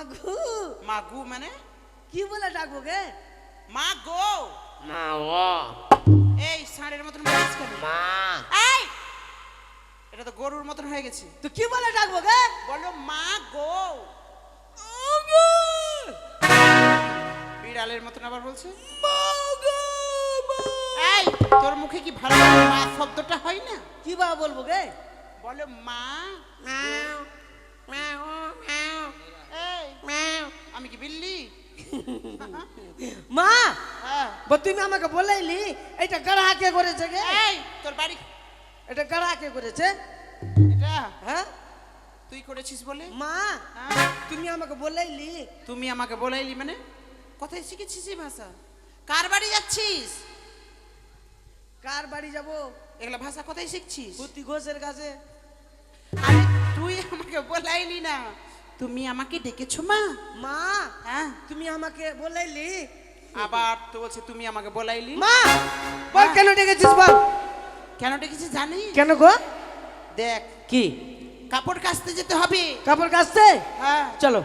মাগু। মা গু মানে? কি বলে ডাকবো গে মা গো মা ও এই ষাঁড়ের মতন বলিস কেন? মা। এই! এটা তো গরুর মতন হয়ে গেছে। তো কি বলে ডাকবো গে বলো মা গো বিড়ালের মতন আবার বলছে? এই তোর মুখে কি ভালো মা শব্দটা হয় না? কি বা বলব গে? বলো মা। ম্যাও ম্যাও ম্যাও এই ম্যাও আমি কি বিল্লি মা হ্যাঁ বা তুমি আমাকে বলাইলি এটা গাড়া কে করেছে গে? এই তোর বাড়ি। এটা গাড়া কে করেছে? এটা? হ্যাঁ? তুই করেছিস বলে? মা হ্যাঁ। তুমি আমাকে বলাইলি। তুমি আমাকে বলাইলি মানে? কোথায় শিখেছিস এই ভাষা। কার বাড়ি যাচ্ছিস? কার বাড়ি যাব? এগুলা ভাষা কোথায় শিখছিস? পুতি ঘোষের কাছে। আরে তুই আমাকে বলাইলি না। তুমি আমাকে ডেকেছো মা? মা হ্যাঁ। তুমি আমাকে বলাইলি আবার তো বলছে তুমি আমাকে বলাইলি? মা বল কেন ডেকেছিস বল? কেন ডেকেছিস জানি। কেন গো? দেখ কি? কাপড় কাচতে যেতে হবে। কাপড় কাচতে? হ্যাঁ। চলো।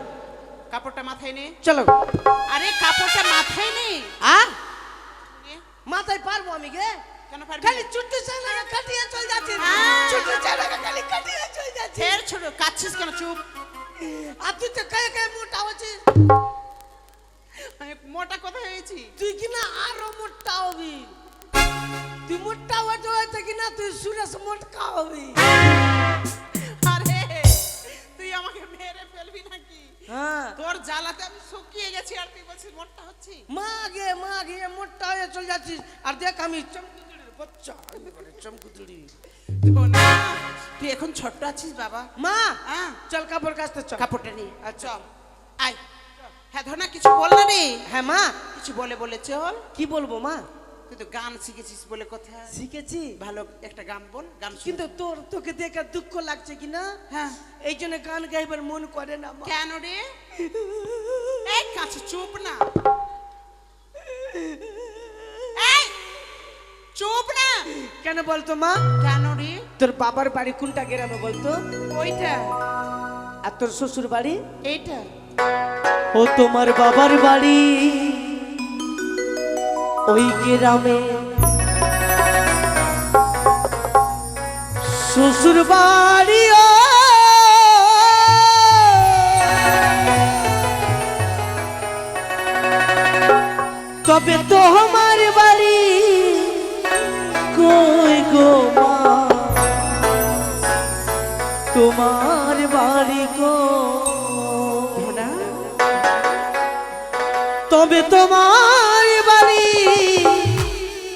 কাপড়টা মাথায় নে। চলো। আরে কাপড়টা মাথায় নে। আ? মাথায় পারব আমি গে? কেন পারবি খালি? চুট্টি চালাকে কাটিয়ে চল যাচ্ছে। হ্যাঁ। চুট্টি চালাকে খালি কাটিয়ে চল যাচ্ছে। ফের ছোট কাচ্ছিস কেন চুপ? আর তুই তো কে কে মোটা হচ্ছিস আমি মোটা কোথায় হয়েছি তুই কি না আরও মোটা হবি? তুই মোটা হতে হতে কি না তুই সুরেশ মোটকা হবি? আরে তুই আমাকে মেরে ফেলবি নাকি? হ্যাঁ। তোর জ্বালাতে আমি শুকিয়ে গেছি আর তুই বলছিস মোটা হচ্ছি মা গে মা গে মোটা হয়ে চল যাচ্ছিস। আর দেখ আমি চমকুদুড়ির বাচ্চা। না তুই এখন ছোট্ট আছিস বাবা। মা হ্যাঁ। চল কাপড় কাচতে চল। কাপড়টা নিয়ে চল। আয়। হ্যাঁ ধর না কিছু বল না রে। হ্যাঁ মা। কিছু বলে বলে চল। কি বলব মা? তুই তো গান শিখেছিস বলে কথা। শিখেছি। ভালো একটা গান বল গান। কিন্তু তোর তোকে দেখে দুঃখ লাগছে কি না? হ্যাঁ। এই জন্য গান গাইবার মন করে না কেন রে? এই কাছে চুপ না। এই চুপ না। কেন বলতো মা? কেন রে? তোর বাবার বাড়ি কোনটা গ্রামে বলতো? ওইটা। আর তোর শ্বশুর বাড়ি এইটা। ও তোমার বাবার বাড়ি ওই গ্রামে। শ্বশুর বাড়ি তবে তোমার বাড়ি কই গো তবে তোমার বাড়ি।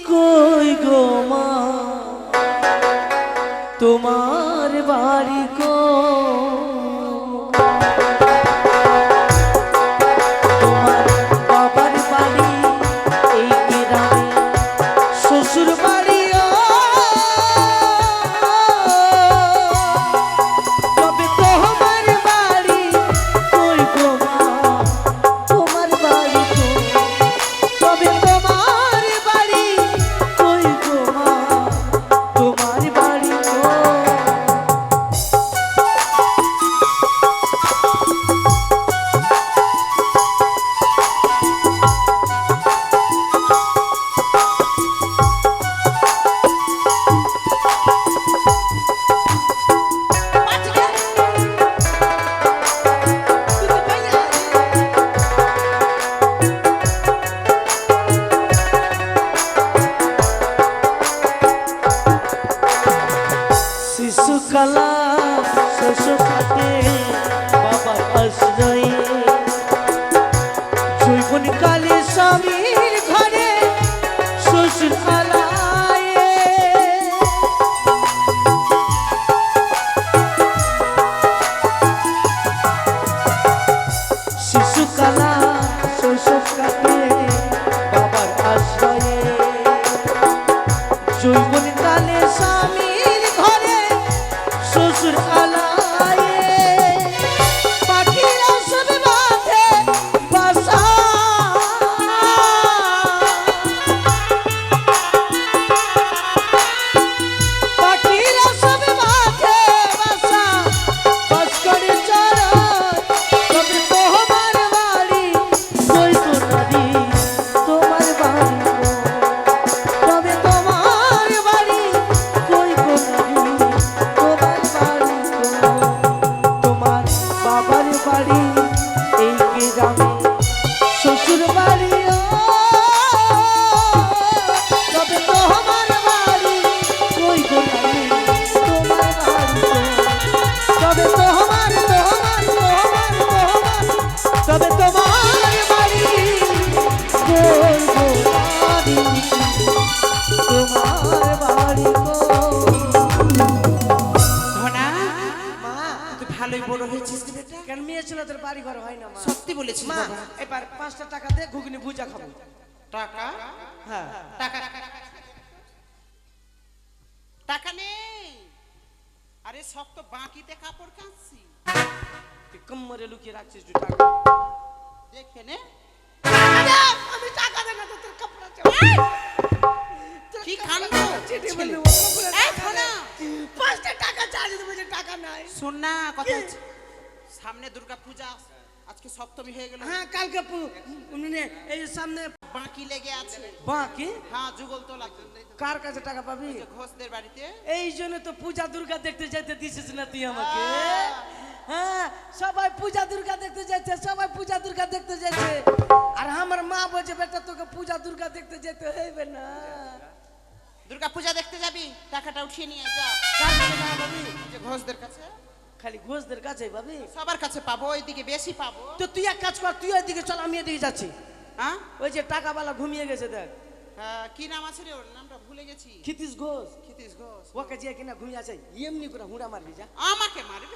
কই গো মা? তোমার বাড়ি কই? খাব টাকা? হ্যাঁ। টাকা টাকা নেই। আরে সব তো বাকিতে কাপড় কাচ্ছি। তুই কম্মরে লুকিয়ে রাখছিস তুই টাকা। দেখে নে। আমি টাকা দেবো তোর কাপড় আছে। কি পাঁচটা টাকা চার্জ দেবো যে টাকা নাই। শোন না কথা। সামনে দুর্গা পূজা আজকে সপ্তমী হয়ে গেল। হ্যাঁ কালকে মানে সামনে বাকি লেগে আছে। বাকি? হ্যাঁ যুগল তোলা। কার কাছে টাকা পাবি? ঘোষদের বাড়িতে। এই জন্য তো পূজা দুর্গা দেখতে যেতে দিছিস না তুই আমাকে। হ্যাঁ। সবাই পূজা দুর্গা দেখতে যাচ্ছে সবাই পূজা দুর্গা দেখতে যাচ্ছে আর আমার মা বলছে বেটা তোকে পূজা দুর্গা দেখতে যেতে হইবে না। দুর্গা পূজা দেখতে যাবি? টাকাটা উঠিয়ে নিয়ে যা। কার কাছে যে ঘোষদের কাছে। খালি ঘোষদের কাছে পাবি? সবার কাছে পাবো ওইদিকে বেশি পাবো। তো তুই এক কাজ কর তুই ওইদিকে চল আমি এদিকে যাচ্ছি। হ্যাঁ? ওই যে টাকাওয়ালা ঘুমিয়ে গেছে দেখ। হ্যাঁ, কি নাম আছে রে ওর? নামটা ভুলে গেছি। ক্ষিতিস ঘোষ। ক্ষিতীশ ঘোষ। ওকে যে কিনা ঘুমিয়ে আছে এমনি করে হুড়া মারবি যা। আমাকে মারবে?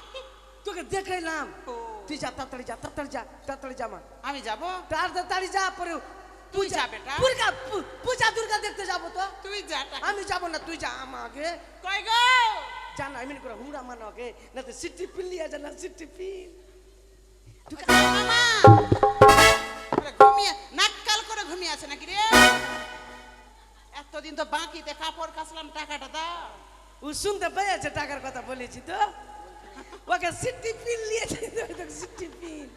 তোকে দেখাইলাম ও। তুই যা তাড়াতাড়ি যা তাড়াতাড়ি যা তাড়াতাড়ি যা মা। আমি যাব? তাড়াতাড়ি যা পরে তুই যা বেটা দুর্গা পূজা দুর্গা দেখতে যাব তো। তুই যা আমি যাব না তুই যা আমাকে। কই গো? যা না এমনি করে হুড়া মানো আগে না তো সিটি পিল্লি আছে না সিটি পিল। মামা। এতদিন তো কাপড় কাচলাম টাকাটা দাও। ও শুনতে পেয়েছে টাকার কথা বলেছি তো। ওকে সিটি পিল নিয়েছে সিটি পিল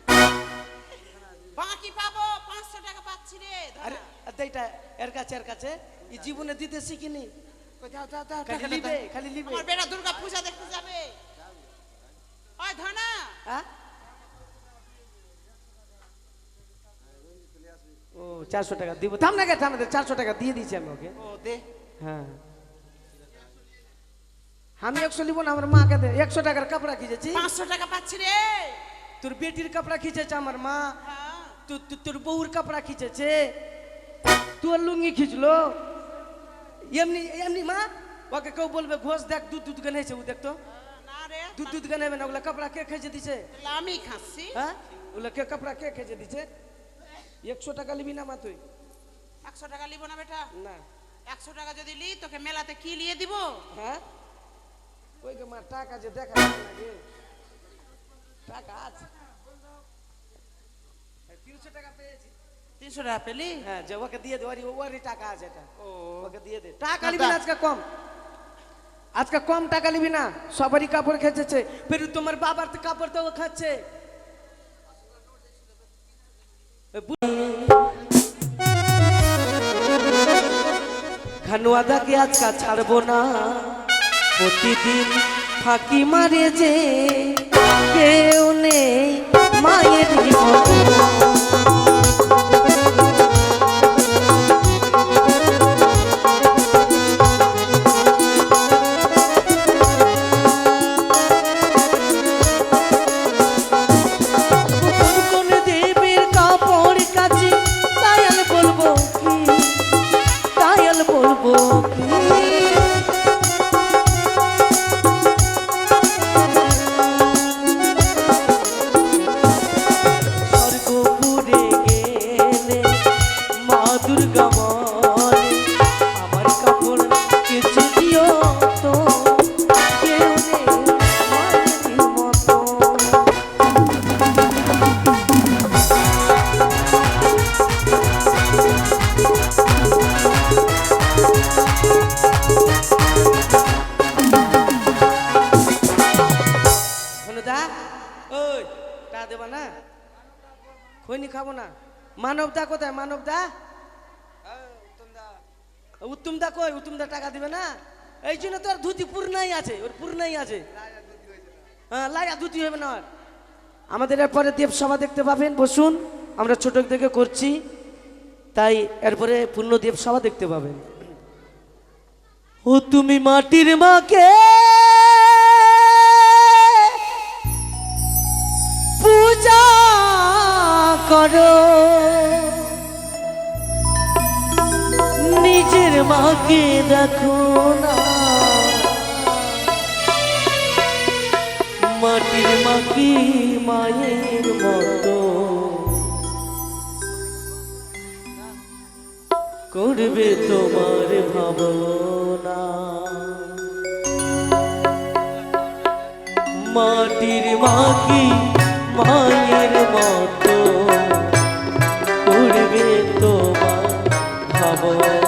বাকি পাবো পাঁচশো টাকা পাচ্ছি রে আরে এইটা এর কাছে এর কাছে। এই জীবনে দিতে শিখিনি। দাও দাও দাও খালি লিবে, খালি লিবে। আমার বেটা দুর্গা পূজা দেখতে যাবে। ওই ধনা। হ্যাঁ ও চারশো টাকা দিব। থাম না গে থাম না, চারশো টাকা দিয়ে দিয়েছি আমি ওকে। ও দে। হ্যাঁ। আমি একশো নিব না আমার মাকে দে। একশো টাকার কাপড়া খিচেছি। পাঁচশো টাকা পাচ্ছি রে। তোর বেটির কাপড়া খিচেছে আমার মা। হ্যাঁ। তোর বউর কাপড়া খিচেছে। তোর লুঙ্গি খিচলো। এমনি এমনি মা ওকে কেউ বলবে ঘোষ দেখ দুধ দুধ গানে ও দেখতো দুধ দুধ গানে না ওগুলা কাপড়া কে খেয়ে দিছে? আমি খাচ্ছি। হ্যাঁ? ওগুলা কে কাপড়া কে খেয়ে দিছে? একশো টাকা নিবি না মা তুই? একশো টাকা নিব না বেটা। না। একশো টাকা যদি লি তোকে মেলাতে কি নিয়ে দিব? হ্যাঁ? ওই টাকা যে দেখা লাগে টাকা আছে। তিনশো টাকা পেয়েছি। তিনশো টাকা পেলি? হ্যাঁ যে ওকে দিয়ে দে ওরই টাকা আছে এটা। ওকে দিয়ে দে। টাকা নিবি না আজকে কম। আজকে কম টাকা নিবি না। সবারই কাপড় খেয়েছে ফের তোমার বাবার তো কাপড় তো ও খাচ্ছে। খানুয়াদাকে আজকা ছাড়বো না প্রতিদিন ফাঁকি মারে যে কেউ নেই মায়ের মতো। কই উত্তম দা টাকা দিবে না? এই জন্য তো আর ধুতি পূর্ণাই আছে, ওর পূর্ণাই আছে। হ্যাঁ লাইয়া ধুতি হবে না। আমাদের এরপরে দেব সভা দেখতে পাবেন, বসুন, আমরা ছোট থেকে করছি। তাই এরপরে পূর্ণ দেব সভা দেখতে পাবেন। ও তুমি মাটির মাকে পূজা করো। নিজের মাকে দেখো না। মাটির মাকে মায়ের মতো। করবে তোমার ভাবনা। মাটির মাকি মায়ের মতো। করবে তোমার ভাবনা।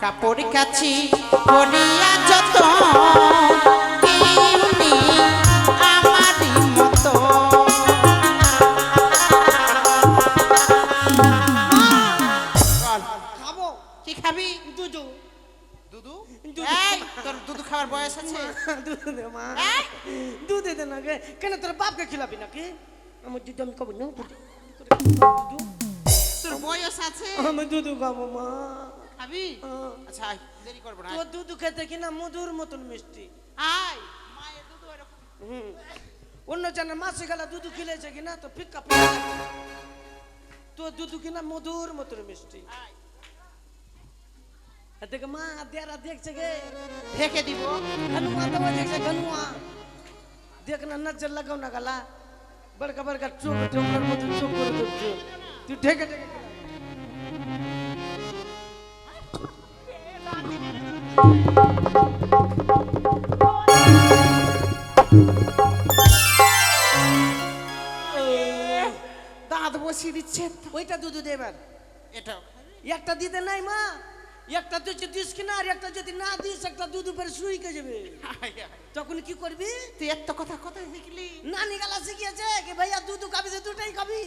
কাপড় কাচি করিয়া যত আমারই দুধু দুধু খাওয়ার বয়স না গে কেন দুধ আমি খাব না দুধ দুধ খাব মা যাবি আচ্ছা আয় দেরি করব না তোর দুধ খেতে কিনা মধুর মতন মিষ্টি। আয় মায়ের দুধ এরকম। হুম। অন্য জনের মাসে গেলা দুধ খেলেছে কিনা তো পিক্কা পিক্কা তোর দুধ কিনা মধুর মতন মিষ্টি। আয়। দেখে মা দেয়ারা দেখছে গে। ঢেকে দিব। হনুমা তোমার দেখছে হনুমা দেখ না নজর লাগাও না গালা বড়কা বড়কা চোখ চোখ মতো চোখ করে তুই ঢেকে ঢেকে। দাঁত বসিয়ে দিচ্ছে। ওইটা দুধ দে এবার। এটা। একটা দিতে নাই মা। একটা যদি দিস কিনা আর একটা যদি না দিস একটা দুধ উপরে শুই কে যাবে। তখন কি করবি? তুই এত কথা কোথায় শিখলি? নানি গালা শিখিয়েছে কি ভাইয়া দুধ খাবি দুটাই খাবি।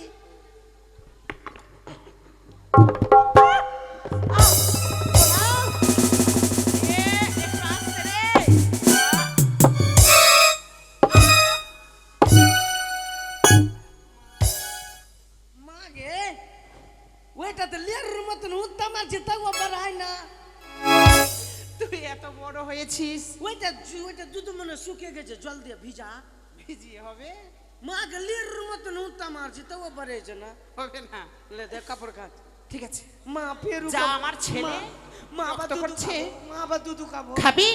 দিয়ে ভিজা। ভিজিয়ে হবে? মা গে লেরুর মতন উত্তম মারছে হয়েছে না। হবে না। লে দে কাপড় খাত ঠিক আছে। মা যা আমার ছেলে মা আবার রক্ত দুধ করছে। মা আবার দুধ খাব। খাবি?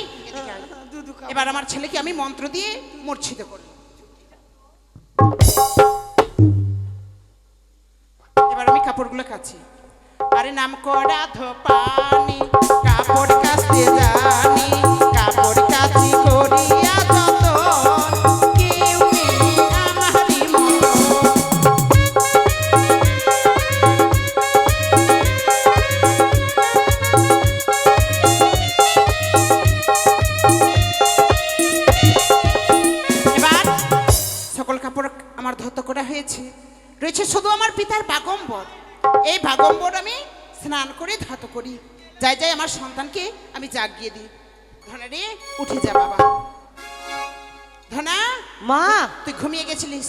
দুধ খাব। এবার আমার ছেলেকে আমি মন্ত্র দিয়ে মূর্ছিত করব। এবার আমি কাপড়গুলো কাচ্ছি আরে নাম করা ধোপানি কাপড় কাচতে জানি। জাগিয়ে দি। ধনা রে উঠে যা বাবা। ধনা মা! তুই ঘুমিয়ে গেছিলিস?